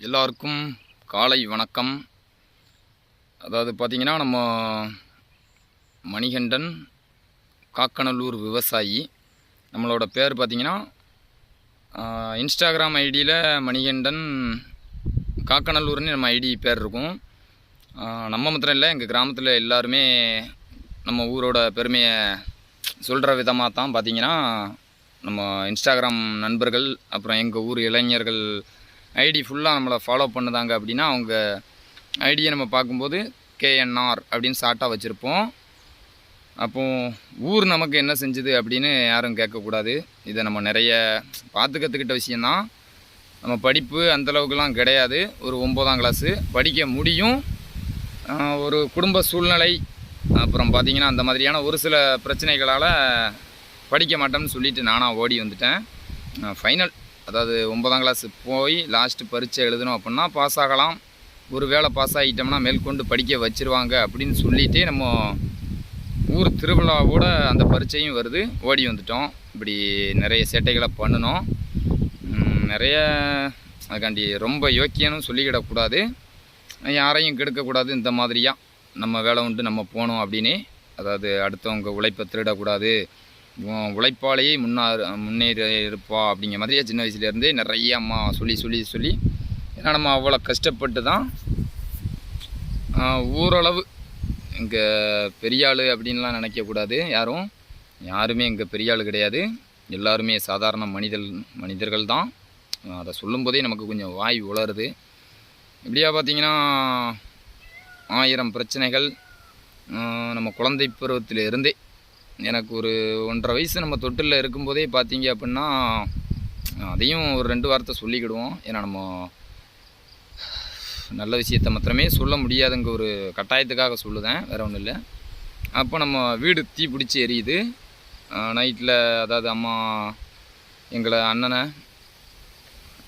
எல்லாருக்கும் காலை வணக்கம். அதாவது பார்த்திங்கன்னா நம்ம மணிகண்டன் காக்கநல்லூர் விவசாயி. நம்மளோட பேர் பார்த்திங்கன்னா இன்ஸ்டாகிராம் ஐடியில் மணிகண்டன் காக்கநல்லூர்னு நம்ம ஐடி பேர் இருக்கும். நம்ம மாத்திரம் இல்லை எங்கள் கிராமத்தில் எல்லாருமே நம்ம ஊரோட பெருமையை சொல்கிற விதமாக தான் பார்த்திங்கன்னா நம்ம இன்ஸ்டாகிராம் நண்பர்கள் அப்புறம் எங்கள் ஊர் இளைஞர்கள் ஐடி ஃபுல்லாக நம்மளை ஃபாலோ பண்ணுதாங்க அப்படின்னா அவங்க ஐடியை நம்ம பார்க்கும்போது கேஎன்ஆர் அப்படின்னு ஷார்ட்டாக வச்சுருப்போம். அப்போ ஊர் நமக்கு என்ன செஞ்சுது அப்படின்னு யாரும் கேட்கக்கூடாது. இதை நம்ம நிறைய பார்த்து கற்றுக்கிட்ட விஷயந்தான் நம்ம படிப்பு அந்தளவுக்குலாம் கிடையாது. ஒரு ஒம்போதாம் கிளாஸு படிக்க முடியும். ஒரு குடும்ப சூழ்நிலை அப்புறம் பார்த்திங்கன்னா அந்த மாதிரியான ஒரு சில பிரச்சனைகளால் படிக்க மாட்டேன்னு சொல்லிவிட்டு நானாக ஓடி வந்துட்டேன். ஃபைனல் அதாவது ஒன்பதாம் கிளாஸ் போய் லாஸ்ட்டு பரீட்சை எழுதணும் அப்படின்னா பாஸ் ஆகலாம். ஒரு வேளை பாஸ் ஆகிட்டோம்னா மேற்கொண்டு படிக்க வச்சிருவாங்க அப்படின்னு சொல்லிகிட்டே நம்ம ஊர் திருவிழாவோட அந்த பரீட்சையும் வருது. ஓடி வந்துட்டோம். இப்படி நிறைய சேட்டைகளை பண்ணினோம். நிறைய அதுக்காண்டி ரொம்ப யோக்கியனும் சொல்லிக்கிடக்கூடாது. யாரையும் கெடுக்கக்கூடாது. இந்த மாதிரியாக நம்ம வேலை உண்டு நம்ம போகணும் அப்படின்னு. அதாவது அடுத்தவங்க உழைப்பை திருடக்கூடாது. உழைப்பாலேயே முன்னார் முன்னேறி இருப்பா அப்படிங்கிற மாதிரி சின்ன வயசுலேருந்தே நிறைய அம்மா சொல்லி சொல்லி சொல்லி ஏன்னா நம்ம அவ்வளோ கஷ்டப்பட்டு தான் ஓரளவு இங்கே பெரிய ஆள் அப்படின்லாம் நினைக்கக்கூடாது யாரும். யாருமே இங்கே பெரிய ஆள் கிடையாது. எல்லாருமே சாதாரண மனிதர் மனிதர்கள் தான். அதை சொல்லும்போதே நமக்கு கொஞ்சம் வாய் உளருது இப்படியா பார்த்தீங்கன்னா ஆயிரம் பிரச்சனைகள் நம்ம குழந்தை பருவத்திலிருந்தே எனக்கு ஒரு ஒன்றரை வயசு நம்ம தொட்டிலில் இருக்கும்போதே பார்த்தீங்க அப்படின்னா அதையும் ஒரு ரெண்டு வார்த்தை சொல்லிக்கிடுவோம். ஏன்னா நம்ம நல்ல விஷயத்தை மாத்திரமே சொல்ல முடியாதுங்க ஒரு கட்டாயத்துக்காக சொல்லுதேன். வேறு ஒன்றும் இல்லை. அப்போ நம்ம வீடு தீ பிடிச்சி எரியுது. நைட்டில் அதாவது அம்மா எங்களை அண்ணனை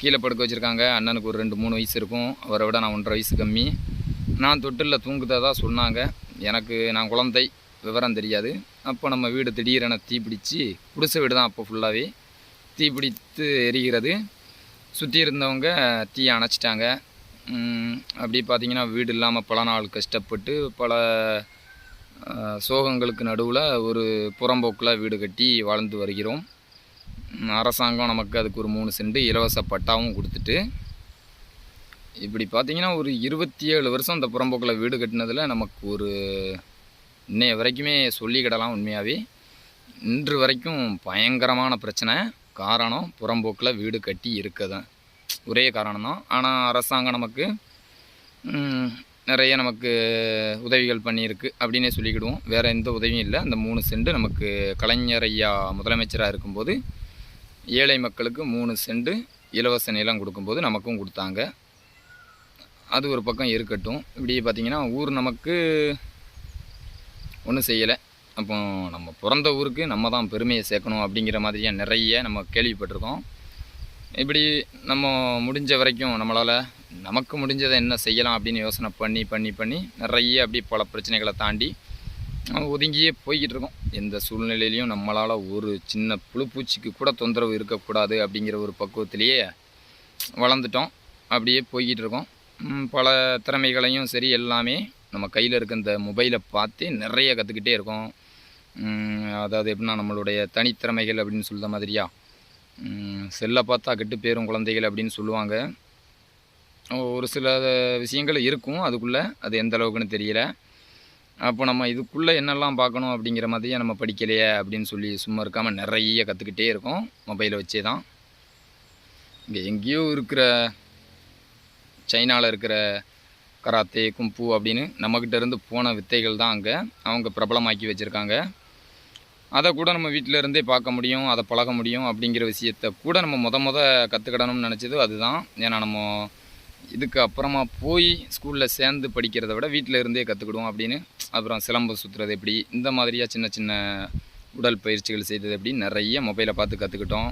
கீழே படுக்க வச்சுருக்காங்க. அண்ணனுக்கு ஒரு ரெண்டு மூணு வயசு இருக்கும். அவரை விட நான் ஒன்றரை வயசு கம்மி. நான் தொட்டிலில் தூங்குததா சொன்னாங்க. எனக்கு நான் குழந்தை. விவரம் தெரியாது. அப்போ நம்ம வீடு திடீரென தீப்பிடிச்சு குடிசை வீடு தான் அப்போ ஃபுல்லாகவே தீப்பிடித்து எரிகிறது. சுற்றி இருந்தவங்க தீயை அணைச்சிட்டாங்க. அப்படி பார்த்தீங்கன்னா வீடு இல்லாமல் பல நாள் கஷ்டப்பட்டு பல சோகங்களுக்கு நடுவில் ஒரு புறம்போக்கில் வீடு கட்டி வாழ்ந்து வருகிறோம். அரசாங்கம் நமக்கு அதுக்கு ஒரு மூணு சென்ட் இலவச பட்டாவும் கொடுத்துட்டு இப்படி பார்த்திங்கன்னா ஒரு இருபத்தி ஏழு வருஷம் அந்த புறம்போக்கில் வீடு கட்டினதில் நமக்கு ஒரு இன்னைய வரைக்குமே சொல்லிக்கிடலாம் உண்மையாகவே இன்று வரைக்கும் பயங்கரமான பிரச்சனை. காரணம் புறம்போக்கில் வீடு கட்டி இருக்கதான். ஒரே காரணம் தான் ஆனால் அரசாங்கம் நமக்கு நிறைய நமக்கு உதவிகள் பண்ணியிருக்கு அப்படின்னே சொல்லிக்கிடுவோம். வேறு எந்த உதவியும் இல்லை. அந்த மூணு செண்டு நமக்கு கலைஞர் ஐயா முதலமைச்சராக இருக்கும்போது ஏழை மக்களுக்கு மூணு செண்டு இலவச நிலம் கொடுக்கும்போது நமக்கும் கொடுத்தாங்க. அது ஒரு பக்கம் இருக்கட்டும். இப்படி பார்த்தீங்கன்னா ஊர் நமக்கு ஒன்றும் செய்யலை. அப்போ நம்ம பிறந்த ஊருக்கு நம்ம தான் பெருமையை சேர்க்கணும் அப்படிங்கிற மாதிரியாக நிறைய நம்ம கேள்விப்பட்டிருக்கோம். இப்படி நம்ம முடிஞ்ச வரைக்கும் நம்மளால் நமக்கு முடிஞ்சதை என்ன செய்யலாம் அப்படின்னு யோசனை பண்ணி பண்ணி பண்ணி நிறைய அப்படி பல பிரச்சனைகளை தாண்டி நம்ம ஒதுங்கியே போய்கிட்டு இருக்கோம். எந்த சூழ்நிலையிலையும் நம்மளால் ஒரு சின்ன புழுப்பூச்சிக்கு கூட தொந்தரவு இருக்கக்கூடாது அப்படிங்கிற ஒரு பக்குவத்திலேயே வளர்ந்துட்டோம். அப்படியே போய்கிட்டு இருக்கோம். பல திறமைகளையும் சரி எல்லாமே நம்ம கையில் இருக்க இந்த மொபைலை பார்த்து நிறைய கற்றுக்கிட்டே இருக்கோம். அதாவது எப்படின்னா நம்மளுடைய தனித்திறமைகள் அப்படின்னு சொல்கிற மாதிரியா? செல்லை பார்த்தா கெட்டு பேரும் குழந்தைகள் அப்படின்னு சொல்லுவாங்க. ஒரு சில விஷயங்கள் இருக்கும். அதுக்குள்ளே அது எந்த அளவுக்குன்னு தெரியல. அப்போ நம்ம இதுக்குள்ளே என்னெல்லாம் பார்க்கணும் அப்படிங்கிற மாதிரியே நம்ம படிக்கலையே அப்படின்னு சொல்லி சும்மா இருக்காமல் நிறைய கற்றுக்கிட்டே இருக்கோம். மொபைலை வச்சே தான். இங்கே எங்கேயோ இருக்கிற சைனாவில் இருக்கிற கராத்தே கும்பு அப்படின்னு நம்மக்கிட்ட இருந்து போன வித்தைகள் தான் அங்கே. அவங்க பிரபலமாக்கி வச்சுருக்காங்க. அதை கூட நம்ம வீட்டில் இருந்தே பார்க்க முடியும் அதை பழக முடியும் அப்படிங்கிற விஷயத்த கூட நம்ம முத முத கற்றுக்கிடணும்னு நினச்சது அதுதான். ஏன்னா நம்ம இதுக்கு அப்புறமா போய் ஸ்கூலில் சேர்ந்து படிக்கிறத விட வீட்டில் இருந்தே கற்றுக்கிடுவோம் அப்படின்னு. அப்புறம் சிலம்பு சுற்றுறது எப்படி இந்த மாதிரியாக சின்ன சின்ன உடல் பயிற்சிகள் செய்தது எப்படி நிறைய மொபைலை பார்த்து கற்றுக்கிட்டோம்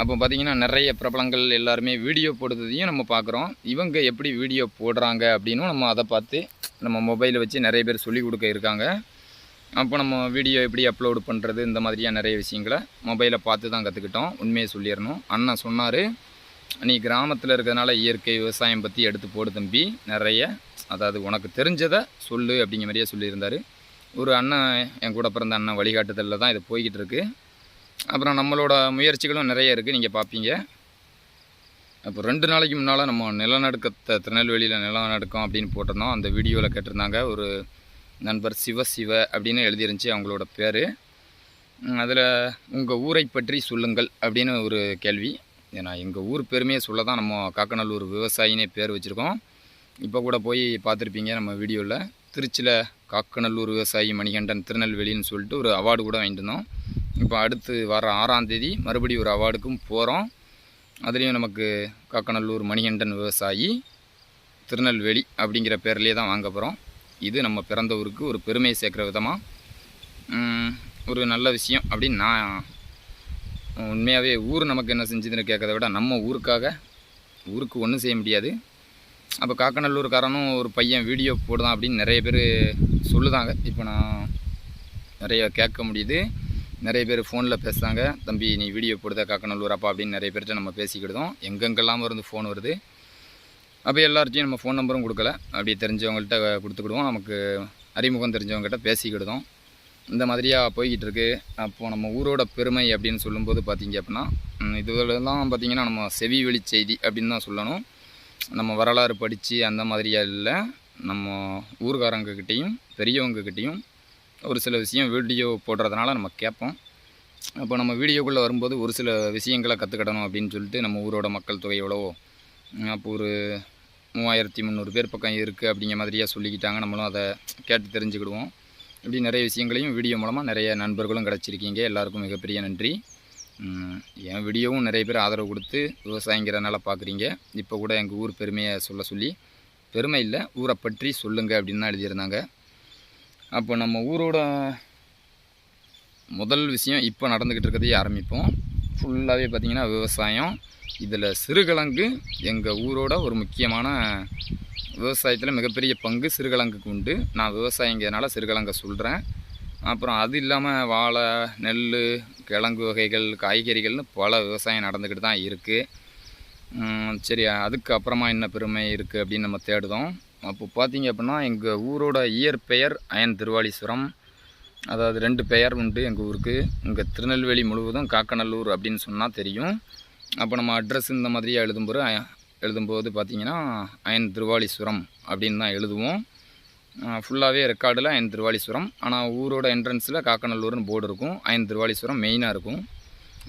அப்போ பார்த்தீங்கன்னா நிறைய பிரபலங்கள் எல்லாருமே வீடியோ போடுறதையும் நம்ம பார்க்குறோம். இவங்க எப்படி வீடியோ போடுறாங்க அப்படின்னும் நம்ம அதை பார்த்து நம்ம மொபைலை வச்சு நிறைய பேர் சொல்லிக் கொடுக்க இருக்காங்க. அப்போ நம்ம வீடியோ எப்படி அப்லோடு பண்ணுறது இந்த மாதிரியாக நிறைய விஷயங்களை மொபைலை பார்த்து தான் கற்றுக்கிட்டோம் உண்மையை சொல்லிடணும். அண்ணன் சொன்னார் நீ கிராமத்தில் இருக்கிறதுனால இயற்கை விவசாயம் பற்றி எடுத்து போடு தம்பி. நிறைய அதாவது உனக்கு தெரிஞ்சதை சொல்லு அப்படிங்கிற மாதிரியே சொல்லியிருந்தார். ஒரு அண்ணன் என் கூட பிறந்த அண்ணன் வழிகாட்டுதலில் தான் இது போய்கிட்டு இருக்குது அப்புறம் நம்மளோட முயற்சிகளும் நிறைய இருக்குது நீங்கள் பார்ப்பீங்க அப்போ ரெண்டு நாளைக்கு முன்னால் நம்ம நிலநடுக்கத்தை திருநெல்வேலியில் நிலநடுக்கம் அப்படின்னு போட்டிருந்தோம். அந்த வீடியோவில் கேட்டிருந்தாங்க. ஒரு நண்பர் சிவ சிவ அப்படின்னு எழுதியிருந்துச்சி அவங்களோட பேர். அதில் உங்கள் ஊரை பற்றி சொல்லுங்கள் அப்படின்னு ஒரு கேள்வி. ஏன்னா எங்கள் ஊர் பெருமையை சொல்ல தான் நம்ம காக்கநல்லூர் விவசாயினே பேர் வச்சுருக்கோம். இப்போ கூட போய் பார்த்துருப்பீங்க நம்ம வீடியோவில் திருச்சியில் காக்கநல்லூர் விவசாயி மணிகண்டன் திருநெல்வேலின்னு சொல்லிட்டு ஒரு அவார்டு கூட வாங்கிட்டு இருந்தோம். இப்போ அடுத்து வர ஆறாம் தேதி மறுபடியும் ஒரு அவார்டுக்கும் போகிறோம். அதுலேயும் நமக்கு காக்கநல்லூர் மணிகண்டன் விவசாயி திருநெல்வேலி அப்படிங்கிற பேர்லேயே தான் வாங்க போகிறோம். இது நம்ம பிறந்த ஊருக்கு ஒரு பெருமையை சேர்க்குற விதமாக ஒரு நல்ல விஷயம் அப்படின்னு நான் உண்மையாகவே ஊர் நமக்கு என்ன செஞ்சுதுன்னு கேட்கறத விட நம்ம ஊருக்காக ஊருக்கு ஒன்றும் செய்ய முடியாது. அப்போ காக்கநல்லூர்காரனும் ஒரு பையன் வீடியோ போடுதான் அப்படின்னு நிறைய பேர் சொல்லுதாங்க. இப்போ நான் நிறைய கேட்க முடியுது. நிறைய பேர் ஃபோனில் பேசுகிறாங்க தம்பி நீ வீடியோ போடுத காக்கநல்லூர் அப்பா அப்படின்னு நிறைய பேர்கிட்ட நம்ம பேசிக்கிடுதோம். எங்கெங்கெல்லாம இருந்து ஃபோன் வருது. அப்போ எல்லார்ட்டையும் நம்ம ஃபோன் நம்பரும் கொடுக்கல. அப்படி தெரிஞ்சவங்கள்ட்ட கொடுத்துக்கிடுவோம். நமக்கு அறிமுகம் தெரிஞ்சவங்ககிட்ட பேசிக்கிடுதோம். இந்த மாதிரியாக போய்கிட்டு இருக்கு அப்போது நம்ம ஊரோட பெருமை அப்படின்னு சொல்லும்போது பார்த்திங்க அப்படின்னா ம், பார்த்திங்கன்னா நம்ம செவி வெளி செய்தி அப்படின்னு தான் சொல்லணும். நம்ம வரலாறு படித்து அந்த மாதிரியா இல்லை. நம்ம ஊர்காரங்கக்கிட்டேயும் பெரியவங்கக்கிட்டேயும் ஒரு சில விஷயம் வீடியோ போடுறதுனால நம்ம கேட்போம். அப்போ நம்ம வீடியோக்குள்ளே வரும்போது ஒரு சில விஷயங்களை கற்றுக்கிடணும் அப்படின்னு சொல்லிட்டு நம்ம ஊரோட மக்கள் தொகை எவ்வளவோ அப்போ ஒரு மூவாயிரத்தி முந்நூறு பேர் பக்கம் இருக்குது அப்படிங்கிற மாதிரியாக சொல்லிக்கிட்டாங்க. நம்மளும் அதை கேட்டு தெரிஞ்சுக்கிடுவோம். இப்படி நிறைய விஷயங்களையும் வீடியோ மூலமாக நிறைய நண்பர்களும் கிடச்சிருக்கீங்க. எல்லாருக்கும் மிகப்பெரிய நன்றி. என் வீடியோவும் நிறைய பேர் ஆதரவு கொடுத்து விவசாயங்கிறனால பார்க்குறீங்க. இப்போ கூட எங்கள் ஊர் பெருமையை சொல்ல சொல்லி பெருமை இல்லை ஊரை பற்றி சொல்லுங்கள் அப்படின்னு தான் எழுதியிருந்தாங்க. அப்போ நம்ம ஊரோட முதல் விஷயம் இப்போ நடந்துக்கிட்டு இருக்கிறதையே ஆரம்பிப்போம். ஃபுல்லாகவே பார்த்திங்கன்னா விவசாயம். இதில் சிறுகிழங்கு எங்கள் ஊரோட ஒரு முக்கியமான விவசாயத்தில் மிகப்பெரிய பங்கு சிறுகிழங்குக்கு உண்டு. நான் விவசாயிங்கிறதுனால சிறுகிழங்கை சொல்கிறேன் அப்புறம் அது இல்லாமல் வாழை நெல் கிழங்கு வகைகள் காய்கறிகள்னு பல விவசாயம் நடந்துக்கிட்டு தான் இருக்குது சரி அதுக்கு அப்புறமா என்ன பெருமை இருக்குது அப்படின்னு நம்ம தேடுதோம் அப்போ பார்த்தீங்க அப்படின்னா எங்கள் ஊரோட இயற்பெயர் அயன் திருவாலீஸ்வரம். அதாவது ரெண்டு பெயர் உண்டு எங்கள் ஊருக்கு. இங்கே திருநெல்வேலி முழுவதும் காக்கநல்லூர் அப்படின்னு சொன்னால் தெரியும். அப்போ நம்ம அட்ரஸ் இந்த மாதிரியாக எழுதும்போது எழுதும்போது பார்த்திங்கன்னா அயன் திருவாலீஸ்வரம் அப்படின்னு தான் எழுதுவோம். ஃபுல்லாகவே ரெக்கார்டில் அயன் திருவாலீஸ்வரம். ஆனால் ஊரோட என்ட்ரன்ஸில் காக்கநல்லூர்னு போர்டு இருக்கும். அயன் திருவாலீஸ்வரம் மெயினாக இருக்கும்.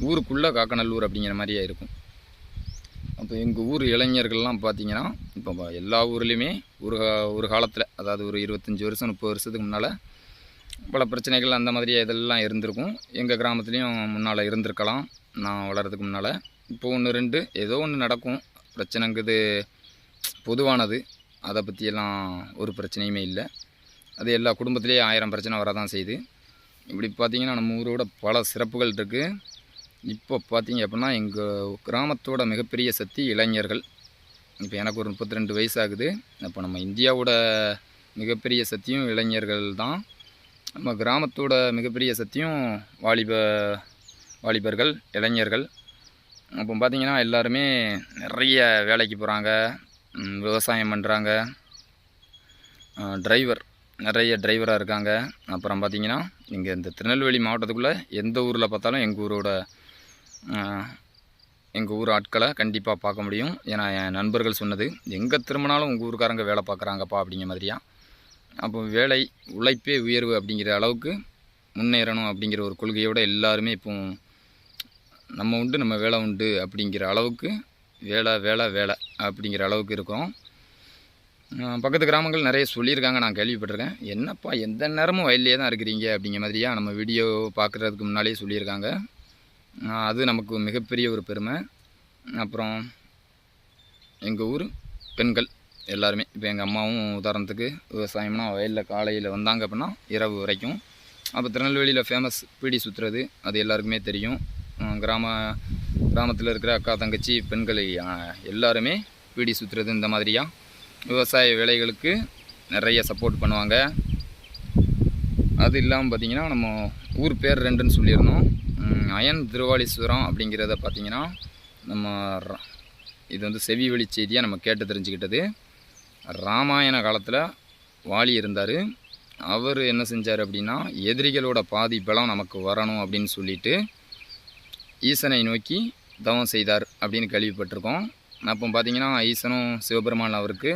ஊருக்குள்ளே காக்கநல்லூர் அப்படிங்கிற மாதிரியே இருக்கும். அப்போ எங்கள் ஊர் இளைஞர்கள்லாம் பார்த்தீங்கன்னா இப்போ எல்லா ஊர்லேயுமே ஒரு கா- ஒரு காலத்தில் அதாவது ஒரு இருபத்தஞ்சி வருஷம் முப்பது வருஷத்துக்கு முன்னால் பல பிரச்சனைகள் அந்த மாதிரி இதெல்லாம் இருந்திருக்கும். எங்கள் கிராமத்துலேயும் முன்னால் இருந்திருக்கலாம் நான் வளர்கிறதுக்கு முன்னால். இப்போ ஒன்று ரெண்டு ஏதோ ஒன்று நடக்கும். பிரச்சனைங்கிறது பொதுவானது. அதை பற்றியெல்லாம் ஒரு பிரச்சனையுமே இல்லை. அது எல்லா குடும்பத்திலேயே ஆயிரம் பிரச்சனை வரதான் செய்யுது இப்படி பார்த்தீங்கன்னா நம்ம ஊரோட பல சிறப்புகள் இருக்குது இப்போ பார்த்தீங்க அப்படின்னா எங்கள் கிராமத்தோட மிகப்பெரிய சக்தி இளைஞர்கள். இப்போ எனக்கு ஒரு முப்பத்தி ரெண்டு வயசு ஆகுது அப்போ நம்ம இந்தியாவோட மிகப்பெரிய சக்தியும் இளைஞர்கள் தான். நம்ம கிராமத்தோட மிகப்பெரிய சக்தியும் வாலிப வாலிபர்கள் இளைஞர்கள். அப்போ பார்த்தீங்கன்னா எல்லாருமே நிறைய வேலைக்கு போகிறாங்க விவசாயம் பண்ணுறாங்க டிரைவர் நிறைய டிரைவராக இருக்காங்க. அப்புறம் பார்த்திங்கன்னா இங்கே இந்த திருநெல்வேலி மாவட்டத்துக்குள்ளே எந்த ஊரில் பார்த்தாலும் எங்கள் ஊரோட எங்கள் ஊர் ஆட்களை கண்டிப்பாக பார்க்க முடியும். ஏன்னா என் நண்பர்கள் சொன்னது எங்கே திரும்பினாலும் உங்கள் ஊருக்காரங்க வேலை பார்க்குறாங்கப்பா அப்படிங்கிற மாதிரியா? அப்போ வேலை உழைப்பே உயர்வு அப்படிங்கிற அளவுக்கு முன்னேறணும் அப்படிங்கிற ஒரு கொள்கையோடு எல்லாருமே இப்போ நம்ம உண்டு நம்ம வேலை உண்டு அப்படிங்கிற அளவுக்கு வேலை வேலை வேலை அப்படிங்கிற அளவுக்கு இருக்கிறோம். பக்கத்து கிராமங்கள் நிறைய சொல்லியிருக்காங்க நான் கேள்விப்பட்டிருக்கேன். என்னப்பா எந்த நேரமும் வயல்லே தான் இருக்கிறீங்க அப்படிங்கிற மாதிரியா நம்ம வீடியோ பார்க்குறதுக்கு முன்னாலே சொல்லியிருக்காங்க. அது நமக்கு மிகப்பெரிய ஒரு பெருமை. அப்புறம் எங்கள் ஊர் பெண்கள் எல்லாருமே. இப்போ எங்கள் அம்மாவும் உதாரணத்துக்கு விவசாயம்னா வயலில் காலையில் வந்தாங்க அப்படின்னா இரவு வரைக்கும். அப்போ திருநெல்வேலியில் ஃபேமஸ் பீடி சுற்றுறது அது எல்லாருக்குமே தெரியும். கிராம கிராமத்தில் இருக்கிற அக்கா தங்கச்சி பெண்கள் எல்லாருமே பீடி சுற்றுறது இந்த மாதிரியாக விவசாய வேலைகளுக்கு நிறைய சப்போர்ட் பண்ணுவாங்க. அது இல்லாமல் பார்த்திங்கன்னா நம்ம ஊர் பேர் ரெண்டுன்னு சொல்லியிருந்தோம். அயன் திருவாலீஸ்வரம் அப்படிங்கிறத பார்த்தீங்கன்னா நம்ம இது வந்து செவி வழி செய்தியாக நம்ம கேட்டு தெரிஞ்சுக்கிட்டது. ராமாயண காலத்தில் வாலி இருந்தார். அவர் என்ன செஞ்சார் அப்படின்னா எதிரிகளோட பாதி பலம் நமக்கு வரணும் அப்படின்னு சொல்லிட்டு ஈசனை நோக்கி தவம் செய்தார் அப்படின்னு கேள்விப்பட்டிருக்கோம். அப்போ பார்த்தீங்கன்னா ஈசனும் சிவபெருமான் அவருக்கு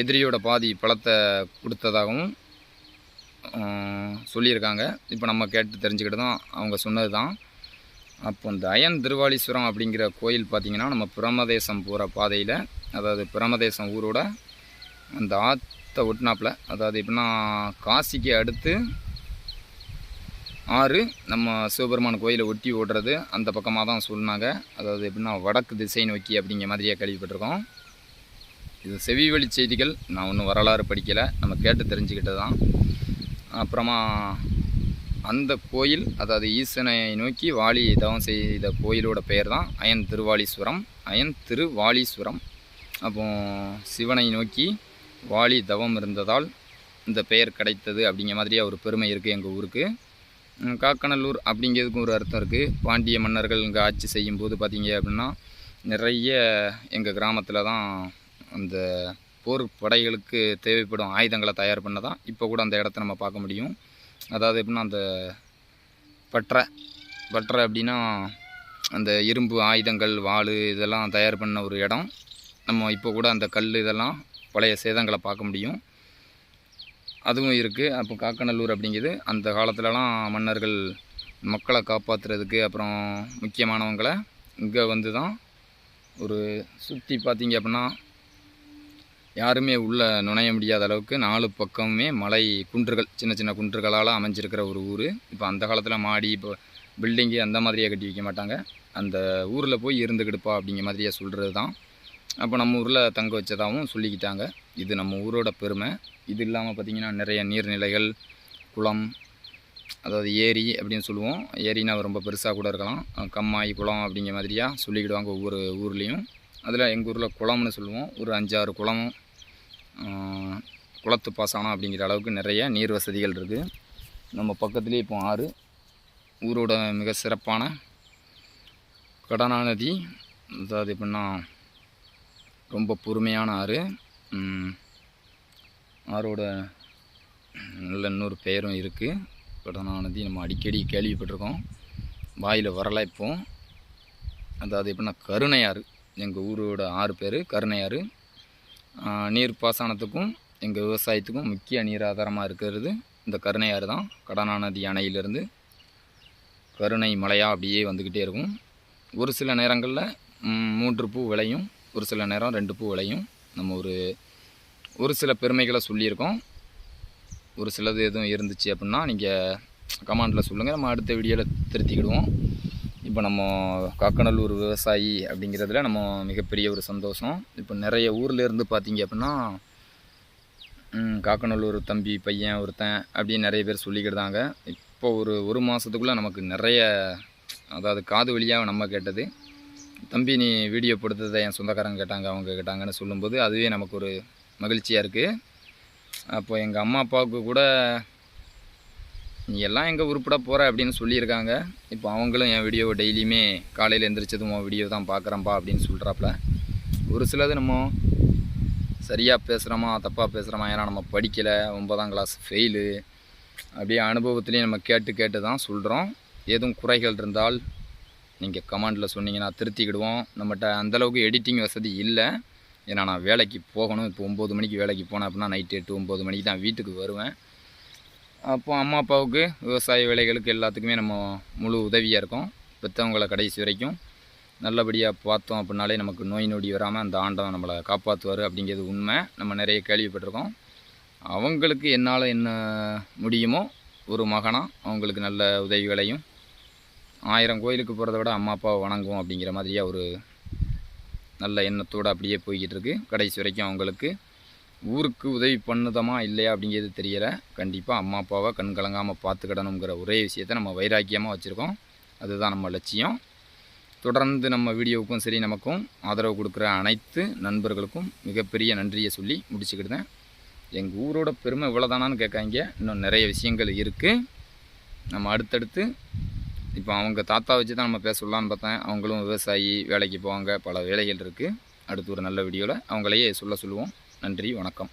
எதிரியோட பாதி பலத்தை கொடுத்ததாகவும் சொல்லியிருக்காங்க. இப்போ நம்ம கேட்டு தெரிஞ்சுக்கிட்டதும் அவங்க சொன்னது தான் அப்போ இந்த அயன் திருவாலீஸ்வரம் அப்படிங்கிற கோயில் பார்த்திங்கன்னா நம்ம பிரமதேசம் போகிற பாதையில் அதாவது பிரமதேசம் ஊரோட அந்த ஆற்றை ஒட்டினாப்புல அதாவது எப்படின்னா காசிக்கு அடுத்து ஆறு நம்ம சிவபெருமான் கோயிலை ஒட்டி ஓடுறது அந்த பக்கமாக தான் சொன்னாங்க. அதாவது எப்படின்னா வடக்கு திசை நோக்கி அப்படிங்கிற மாதிரியே கேள்விப்பட்டிருக்கோம். இது செவி வழி செய்திகள். நான் ஒன்றும் வரலாறு படிக்கலை. நம்ம கேட்டு தெரிஞ்சுக்கிட்டது தான் அப்புறமா அந்த கோயில் அதாவது ஈசனை நோக்கி வாலி தவம் செய்த கோயிலோட பெயர் தான் அயன் திருவாலீஸ்வரம். அயன் திருவாலீஸ்வரம். அப்போ சிவனை நோக்கி வாலி தவம் இருந்ததால் இந்த பெயர் கிடைத்தது அப்படிங்கிற மாதிரி ஒரு பெருமை இருக்குது எங்கள் ஊருக்கு. காக்கநல்லூர் அப்படிங்கிறதுக்கும் ஒரு அர்த்தம் இருக்குது பாண்டிய மன்னர்கள் இங்கே ஆட்சி செய்யும்போது பார்த்தீங்க அப்படின்னா நிறைய எங்கள் கிராமத்தில் தான் அந்த போர் படைகளுக்கு தேவைப்படும் ஆயுதங்களை தயார் பண்ண தான் இப்போ கூட அந்த இடத்த நம்ம பார்க்க முடியும். அதாவது எப்படின்னா அந்த பற்றை பற்றை அப்படின்னா அந்த இரும்பு ஆயுதங்கள் வாள் இதெல்லாம் தயார் பண்ண ஒரு இடம். நம்ம இப்போ கூட அந்த கல் இதெல்லாம் பழைய சேதங்களை பார்க்க முடியும். அதுவும் இருக்குது அப்போ காக்கநல்லூர் அப்படிங்கிறது அந்த காலத்துலலாம் மன்னர்கள் மக்களை காப்பாற்றுறதுக்கு அப்புறம் முக்கியமானவங்களை இங்கே வந்து தான் ஒரு சுற்றி பார்த்திங்க அப்படின்னா யாருமே உள்ளே நுழைய முடியாத அளவுக்கு நாலு பக்கமுமே மலை குன்றுகள் சின்ன சின்ன குன்றுகளால் அமைஞ்சிருக்கிற ஒரு ஊர். இப்போ அந்த காலத்தில் மாடி இப்போ பில்டிங்கு அந்த மாதிரியே கட்டி வைக்க மாட்டாங்க. அந்த ஊரில் போய் இருந்துக்கிடுப்பா அப்படிங்கிற மாதிரியே சொல்கிறது தான் அப்போ நம்ம ஊரில் தங்க வச்சதாகவும் சொல்லிக்கிட்டாங்க. இது நம்ம ஊரோட பெருமை. இது இல்லாமல் பார்த்திங்கன்னா நிறைய நீர்நிலைகள் குளம் அதாவது ஏரி அப்படின்னு சொல்லுவோம். ஏரினா ரொம்ப பெருசாக கூட இருக்கலாம். கம்மாய் குளம் அப்படிங்கிற மாதிரியாக சொல்லிக்கிடுவாங்க ஒவ்வொரு ஊர்லேயும். அதில் எங்கள் ஊரில் குளம்னு சொல்லுவோம். ஒரு அஞ்சாறு குளம் குளத்து பாசனம் அப்படிங்கிற அளவுக்கு நிறைய நீர் வசதிகள் இருக்குது நம்ம பக்கத்துலேயே இப்போ ஆறு. ஊரோட மிக சிறப்பான கடனா நதி அதாவது எப்படின்னா ரொம்ப பொறுமையான ஆறு. ஆறோட நல்ல இன்னொரு பெயரும் இருக்குது கடனா நதி நம்ம அடிக்கடி கேள்விப்பட்டிருக்கோம். வாயில் வரலை இப்போது அதாவது எப்படின்னா கருணையாறு. எங்கள் ஊரோட ஆறு பேர் கருணையாறு. நீர் பாசனத்துக்கும் எங்கள் விவசாயத்துக்கும் முக்கிய நீர் ஆதாரமாக இருக்கிறது இந்த கருணையாறு தான். கடனா நதி அணையிலிருந்து கருணை மலையாக அப்படியே வந்துக்கிட்டே இருக்கும். ஒரு சில நேரங்களில் மூன்று பூ விளையும் ஒரு சில நேரம் ரெண்டு பூ விளையும். நம்ம ஒரு ஒரு சில பெருமைகளை சொல்லியிருக்கோம். ஒரு சிலது எதுவும் இருந்துச்சு அப்படின்னா நீங்கள் கமாண்டில் சொல்லுங்கள் நம்ம அடுத்த வீடியோவில் திருத்திக்கிடுவோம். இப்போ நம்ம காக்கநல்லூர் விவசாயி அப்படிங்கிறதுல நம்ம மிகப்பெரிய ஒரு சந்தோஷம். இப்போ நிறைய ஊர்லேருந்து பார்த்தீங்க அப்படின்னா காக்கநல்லூர் தம்பி பையன் ஒருத்தன் அப்படின்னு நிறைய பேர் சொல்லிக்கிட்டாங்க இப்போ ஒரு ஒரு மாதத்துக்குள்ளே நமக்கு நிறைய அதாவது காது வழியாக நம்ம கேட்டது. தம்பி நீ வீடியோ படுத்ததை என் சொந்தக்காரங்க கேட்டாங்க அவங்க கேட்டாங்கன்னு சொல்லும்போது அதுவே நமக்கு ஒரு மகிழ்ச்சியாக இருக்குது அப்போ எங்கள் அம்மா அப்பாவுக்கு கூட நீ எல்லாம் எங்கே உருப்பட போகிற அப்படின்னு சொல்லியிருக்காங்க. இப்போ அவங்களும் என் வீடியோ டெய்லியுமே காலையில் எந்திரிச்சதும் உன் வீடியோ தான் பார்க்குறேன்ப்பா அப்படின்னு சொல்கிறாப்புல ஒரு சிலது நம்ம சரியாக பேசுகிறோமா தப்பாக பேசுகிறோமா ஏன்னா நம்ம படிக்கலை ஒன்பதாம் கிளாஸ் ஃபெயிலு அப்படியே அனுபவத்துலேயும் நம்ம கேட்டு கேட்டு தான் சொல்கிறோம் எதுவும் குறைகள் இருந்தால் நீங்கள் கமெண்டில் சொன்னீங்கன்னா திருத்திக்கிடுவோம். நம்மகிட்ட அந்தளவுக்கு எடிட்டிங் வசதி இல்லை. ஏன்னா நான் வேலைக்கு போகணும். இப்போ ஒம்பது மணிக்கு வேலைக்கு போனேன் அப்படின்னா நைட்டு எட்டு ஒம்பது மணிக்கு தான் வீட்டுக்கு வருவேன். அப்போ அம்மா அப்பாவுக்கு விவசாய வேலைகளுக்கு எல்லாத்துக்குமே நம்ம முழு உதவியாக இருக்கோம். பெற்றவங்களை கடைசி வரைக்கும் நல்லபடியாக பார்த்தோம் அப்படின்னாலே நமக்கு நோய் நொடி வராமல் அந்த ஆண்டவன் நம்மளை காப்பாற்றுவார் அப்படிங்கிறது உண்மை. நம்ம நிறைய கேள்விப்பட்டிருக்கோம். அவங்களுக்கு என்னால் என்ன முடியுமோ ஒரு மகனாக அவங்களுக்கு நல்ல உதவிகளையும் ஆயிரம் கோயிலுக்கு போகிறத விட அம்மா அப்பாவை வணங்குவோம் அப்படிங்கிற மாதிரியாக ஒரு நல்ல எண்ணத்தோடு அப்படியே போய்கிட்டு இருக்கு. கடைசி வரைக்கும் அவங்களுக்கு ஊருக்கு உதவி பண்ணுதமா இல்லையா அப்படிங்கிறது தெரியலை. கண்டிப்பாக அம்மா அப்பாவை கண் கலங்காமல் பார்த்துக்கிடணுங்கிற ஒரே விஷயத்தை நம்ம வைராக்கியமாக வச்சுருக்கோம். அதுதான் நம்ம லட்சியம். தொடர்ந்து நம்ம வீடியோவுக்கும் சரி நமக்கும் ஆதரவு கொடுக்குற அனைத்து நண்பர்களுக்கும் மிகப்பெரிய நன்றியை சொல்லி முடிச்சுக்கிட்டேன் எங்கள் ஊரோட பெருமை இவ்வளோதானான்னு கேட்காங்க இன்னும் நிறைய விஷயங்கள் இருக்குது நம்ம அடுத்தடுத்து இப்போ அவங்க தாத்தா வச்சு தான் நம்ம பேசலான்னு பார்த்தேன். அவங்களும் விவசாயி வேலைக்கு போவாங்க. பல வேலைகள் இருக்குது அடுத்து ஒரு நல்ல வீடியோவில் அவங்களையே சொல்ல சொல்லுவோம். நன்றி வணக்கம்.